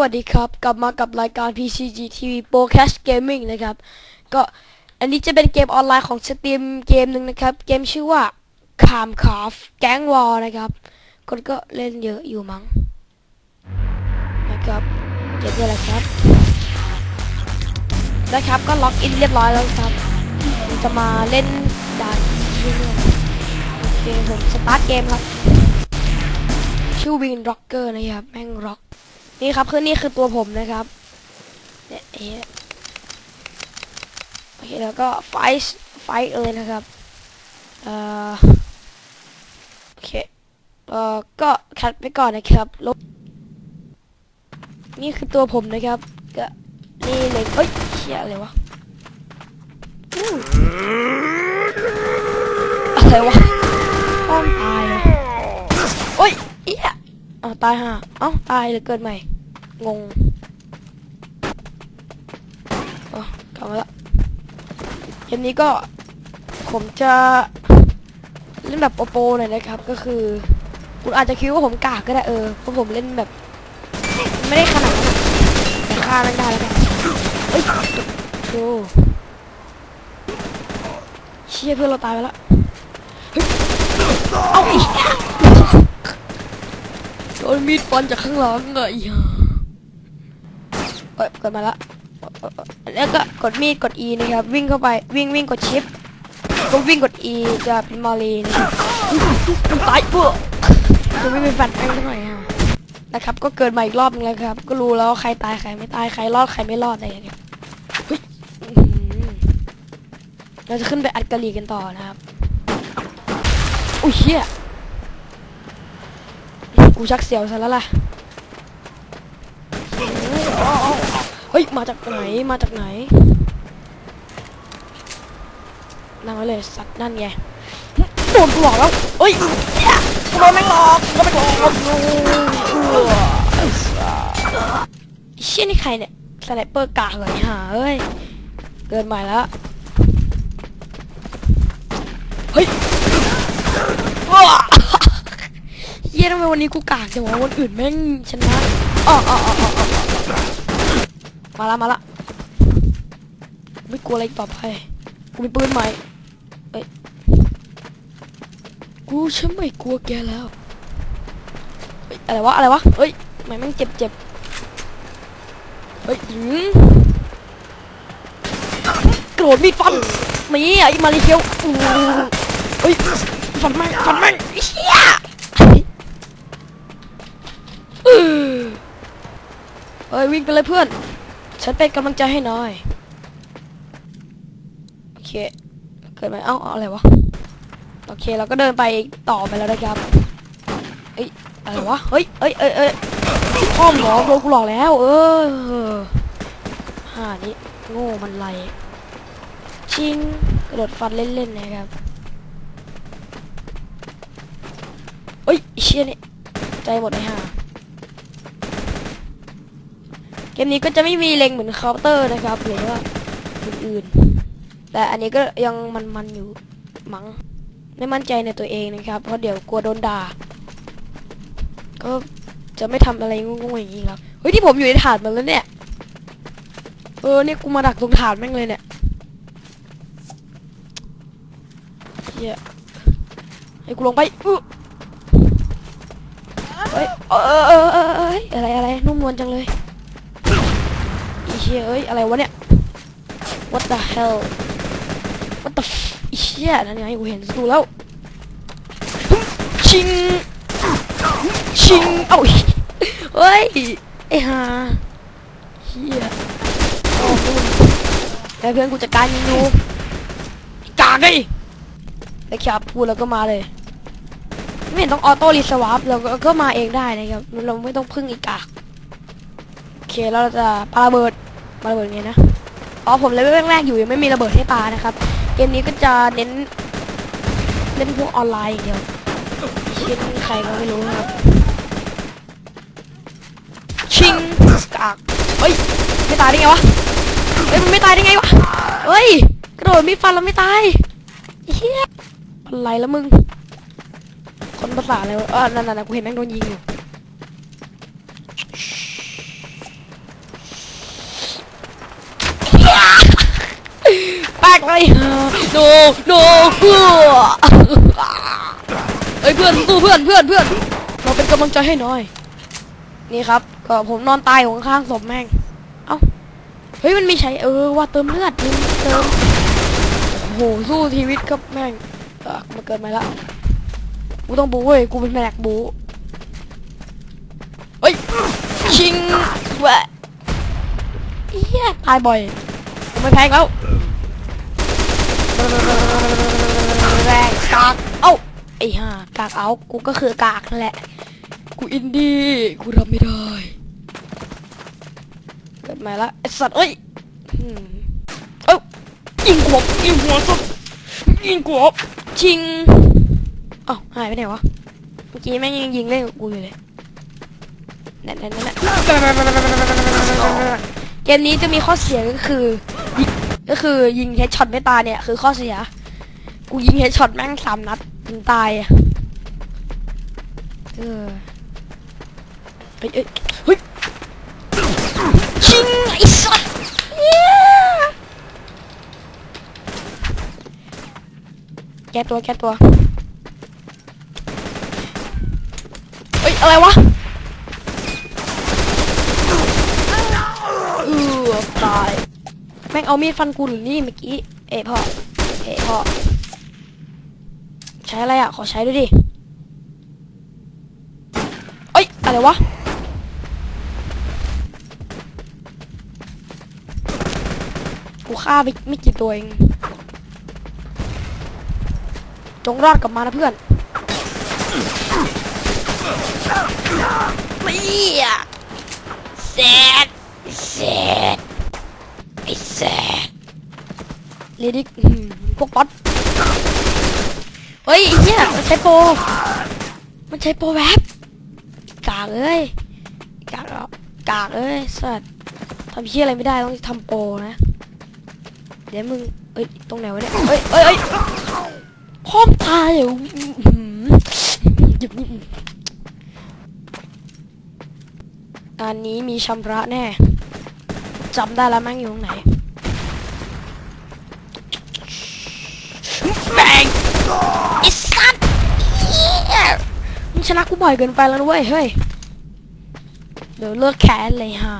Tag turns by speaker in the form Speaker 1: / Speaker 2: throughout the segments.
Speaker 1: วัสดีครับ กลับมากับรายการ PCG TV Broadcast Gaming นะครับ ก็อันนี้จะเป็นเกมออนไลน์ของ Steam เกมหนึ่งนะครับ เกมชื่อว่า c a m c r a f แก๊งวอลนะครับ คนก็เล่นเยอะอยู่มั้งนะครับเกมนี้แหละครับ นะครับก็ล็อกอินเรียบร้อยแล้วครับผมจะมาเล่นด่านเรื่อยๆโอเคผมสตาร์ทเกมครับ ชื่อวินร็อกเกอร์นะครับ แม่งร็อก นี่ครับคือนี่คือตัวผมนะครับเนี่ยโอเคแล้วก็ไฟท์ไฟท์เลยนะครับเอ่อโอเคเอ่อก็คัดไปก่อนนะครับลบนี่คือตัวผมนะครับ ก็นี่เลยเอ้ยเชี่ยอะไรวะอะไรวะ อ้าวตายห่าเอ้าตายเลยเกิดใหม่ งงเออกลับมาละเกมนี้ก็ผมจะเล่นแบบโปโปหน่อยนะครับ ก็คือ คุณอาจจะคิดว่าผมกากก็ได้เออเพราะผมเล่นแบบ ไม่ได้ขนาดนั้นแต่ฆ่าไม่ได้แล้วกันเอ้ยโอ้เชี่ยเพื่อนเราตายไปแล้วเฮ้ยเอาอีก นมีดฟันจากข้างหลังไงเอ้ยกดมาละแล้วก็กดมีดกด E นะครับ วิ่งเข้าไปวิ่งวิ่งกดชิปก็วิ่งกด E จะเป็นมาลีนะครับตายเบื่อจะไม่เป็นฟันแองหน่อยฮะนะครับ ก็เกิดมาอีกรอบนึงแล้วครับ ก็รู้แล้วใครตายใครไม่ตายใครรอดใครไม่รอดอะไรอย่างเงี้ยเราจะขึ้นไปอัดกะหรี่กันต่อนะครับอุ้ยเชี่ย กูชักเสียวซะแล้วล่ะเฮ้ยมาจากไหนมาจากไหนนั่งไว้เลยสัตว์นั่นไงโดนกูหลอกแล้วเฮ้ยกูโดนแม่งหลอกกูโดนแม่งหลอกเออไอ้เชี่ยนี่ใครเนี่ยสไนเปอร์กากเลยฮะเอ้ยเกินใหม่แล้วเฮ้ยว้าเฮียทำไมวันนี้กูกากจังวะวันอื่นแม่งชนะอ๋ออ๋ออ๋อมาละมาละไม่กลัวอะไรต่อไปกูมีปืนใหม่เอ้ยกูฉันไม่กลัวแกแล้วเฮ้ยอะไรวะอะไรวะเฮ้ยทำไมแม่งเจ็บเจ็บเฮ้ยหืมโกรธมีดฟันนี่ไอ้มาริเคียวเฮ้ยฟันแม่งฟันแม่งเฮียเออ เฮ้ยวิ่งไปเลยเพื่อน ฉันเป็นกำลังใจให้หน่อย โอเค เกิดไหมเอ้าอะไรวะ โอเคเราก็เดินไปต่อไปแล้วนะครับ เอ้ยอะไรวะ เฮ้ยเอ้ยเอ้ยเอ้ยพ่อหมอโดนกูหลอกแล้ว เออห่านี่โง่มันไร ชิงกระโดดฟันเล่นๆนะครับเฮ้ยเชี่ยนี่ใจหมดเลยห่า มนี้ก็จะไม่มีเล็งเหมือนเคาน์เตอร์นะครับหรือว่าอื่นๆแต่อันนี้ก็ยังมันๆอยู่มั้งไม่มั่นใจในตัวเองนะครับ เพราะเดี๋ยวกลัวโดนด่า ก็จะไม่ทำอะไรงงๆอย่างนี้ครับเฮ้ยที่ผมอยู่ในถาดมันแล้วเนี่ยเออเนี่ยกูมาดักตรงถาดแม่งเลยเนี่ยเฮียให้กูลงไปเฮ้ยเออเออเออเอออะไรอะไรนุ่มนวลจังเลย เชี่ยเอ้ยอะไรวะเนี่ย What the hell What the เชี่ยนั่นไงกูเห็นศัตรูแล้วชิงชิงเอ้าเฮ้ยไอ้ห่าเฮียโอ้โหแต่เพื่อนกูจัดการยิงอยู่ไอ้กากดิไอ้แคบพูดแล้วก็มาเลยไม่เห็นต้องออโต้รีสวาปเราก็ก็มาเองได้นะครับเราไม่ต้องพึ่งอีกกากโอเคแล้วเราจะปาระเบิด ปาระเบิดไงนะอ๋อผมเลเวลแรกๆอยู่ยังไม่มีระเบิดให้ปานะครับ เกมนี้ก็จะเน้นเล่นพวกออนไลน์อย่างเดียวเช่นใครก็ไม่รู้นะครับชิงกากเฮ้ยไม่ตายได้ไงวะเฮ้ยมันไม่ตายได้ไงวะเฮ้ยกระโดดมีฟันแล้วไม่ตายเฮียอะไรแล้วมึงคนภาษาอะไรวะเออนั่นๆๆกูเห็นแม่งโดนยิงอยู่ แตกเลยโนโนเพื่อเอ้ยเพื่อนสู้เพื่อนเพื่อนเพื่อนเราเป็นกำลังใจให้หน่อย นี่ครับ ก็ผมนอนตายอยู่ข้างๆศพแม่ง เอ้า เฮ้ยมันมีใช้เออว่าเติมเลือดเติม โอ้โหสู้ชีวิตครับแม่งเออมาเกิดมาแล้ว กูต้องบูเว้ย กูเป็นแมกบูเฮ้ย ชิงแหวะเฮียตายบ่อยไม่แพ้แล้ว แรงกาก เอ้า ไอ้ห่ากากเอากูก็คือกากนั่นแหละ กูอินดี้กูทำไม่ได้ เกิดมาล้วไอสัตว์เอ้ยอืมเอ้ายิงหัวยิงหัวสุดยิงหัวชิงเอ้าหายไปไหนวะเมื่อกี้แม่งยังยิงเล่นกับกูอยู่เลยนั่นนั่นนั่นเกมนี้จะมีข้อเสียก็คือก็คือยิงเฮดช็อตไม่ตายเนี่ยคือข้อเสีย กูยิงเฮดช็อตแม่งสามนัด จนตายอะเออเฮ้ยเอ้ยเฮ้ยชิงไอ้สัสแก้ตัวแก้ตัวเฮ้ย อะไรวะเออตาย แม่งเอามีดฟันกูหรือนี่เมื่อกี้ เอะพ่อ เอะพ่อ ใช้อะไรอะขอใช้ด้วยดิ เอ้ย อะไรวะ กูฆ่าไปไม่กี่ตัวเอง จงรอดกลับมานะเพื่อนไม่อะแซดแซดไอ้แซดเลดิกพวกป๊อต ฮ้ยไอ้เหี้ยมันใช้โปรมันใช้โปรแวบกากเอ้ยกากกากเอ้ยสัตว์ทำเหี้ยอะไรไม่ได้ต้องทำโปรนะเดี๋ยวมึงเอ้ยตรงไหนวะเนี่ยเอ้ยเอ้ยเอ้ยพ่อมตายออื้อหือหยิบนี่อันนี้มีชำระแน่จำได้แล้วแม่งอยู่ตรงไหนแบงไอ้สัตว์เหี้ย มึงชนะกูบ่อยเกินไปแล้วนะเว้ยเฮ้ยเดี๋ยวเลิกแค้นเลยฮะ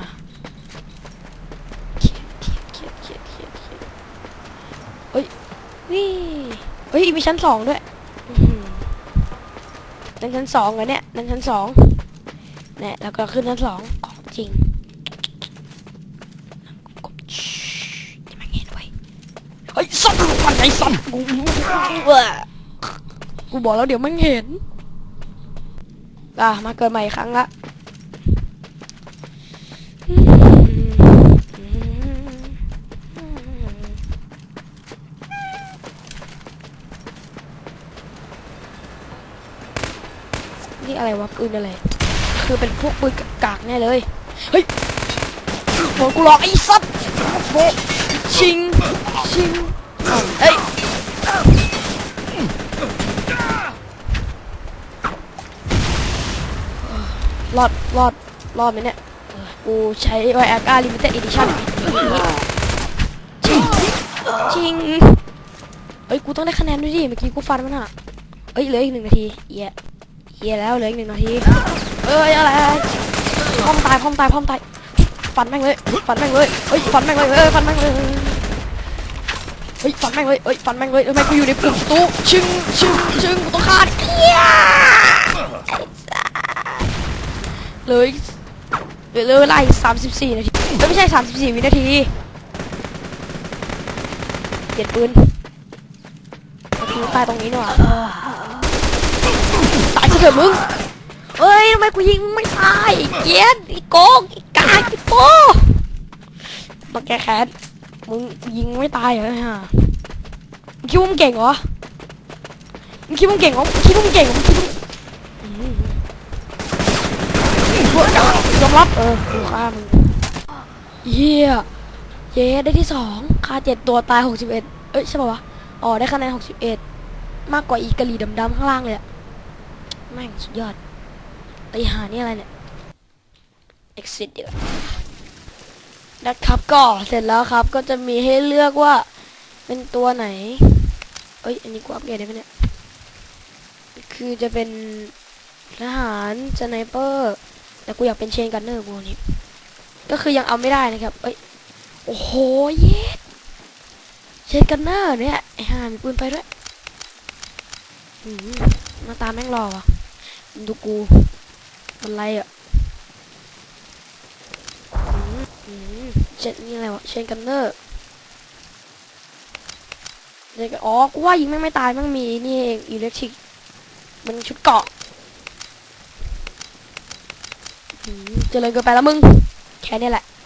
Speaker 1: เฮ้ยนี่เฮ้ยมีชั้นสองด้วยนั่นชั้นสองเหรอเนี่ยนั่นชั้นสองเนี่ยแล้วก็ขึ้นชั้นสองของจริงชิอย่ามาเห็นไว้ยเฮ้ยสัตว์มันไงสัตว์กูกูบอกแล้วเดี๋ยวมันเห็น อะมาเกิดใหม่อีกครั้งละนี่อะไรวะปืนอะไร คือเป็นพวกปืนกากแน่เลย เฮ้ยโดนกูหลอกไอ้สัตว์โบชิง ชิงอ้าวเฮ้ย รอดรอดรอดไหมเนี่ยกูใช้ไวอาก้าลิมิเต็ดอีดิชั่นชิงชิงเฮ้ยกูต้องได้คะแนนด้วยดิเมื่อกี้กูฟันมันอะเอ้ยเหลืออีกหนึ่งนาทีเหี้ยเฮียแล้วเหลืออีกหนึ่งนาทีเอ้ยอะไรพร้อมตายพร้อมตายพร้อมตายฟันแม่งเลยฟันแม่งเลยเฮ้ยฟันแม่งเลยเอ้ยฟันแม่งเลยเฮ้ยฟันแม่งเลยเอ้ยฟันแม่งเลยทำไมกูอยู่ในปุ่มตู้ชึงชึงชึงกูต้องฆ่าเฮีย เลยเหลือเวลาอีกสามสิบสี่นาทีไม่ใช่สามสิบสี่วินาทีเก็บปืนนาทีตายตรงนี้หน่อยตายเถอะมึงเอ้ยทำไมกูยิงไม่ตายเกียนอ้โกงอ้กากไอ้โปมาแก้แค้นมึงยิงไม่ตายเหรอฮะมึงคิดว่ามึงเก่งเหรอมึงคิดว่ามึงเก่งเหรอมึงคิดว่ามึงเก่งเหรอมึงคิดว่ามพวกกาก ยอมรับเออกูฆ่ามึงเฮียเย้ได้ที่สองฆ่าเจ็ดตัวตายหกสิบเอ็ดเอ้ยใช่ป่าวะอ๋อได้คะแนนหกสิบเอ็ดมากกว่าอีกะหรี่ดำๆข้างล่างเลยอะแม่งสุดยอดไอหานี่อะไรเนี่ย exit ดีกว่านะครับก็เสร็จแล้วครับก็จะมีให้เลือกว่าเป็นตัวไหน เอ้ย อันนี้กูอัปเกรดได้ไหมเนี่ย คือจะเป็นทหารสไนเปอร์ แต่กูอยากเป็นเชนกันเนอร์กูนี่ก็คือยังเอาไม่ได้นะครับ เอ้ย โอ้โห เย็ดเชนกันเนอร์เนี่ยไอ้ห่ามีปืนไปด้วยมหน้าตาแม่งรอวะดูกูมันไรอะอืมอืมเชนนี่อะไรวะเชนกันเนอร์เด็กอ๋อ กูว่ายิงแม่งไม่ตายแม่งมีนี่เองอิเล็กทริก มันชุดเกาะอืม เจริญเกินไปแล้วมึง แค่นี้แหละ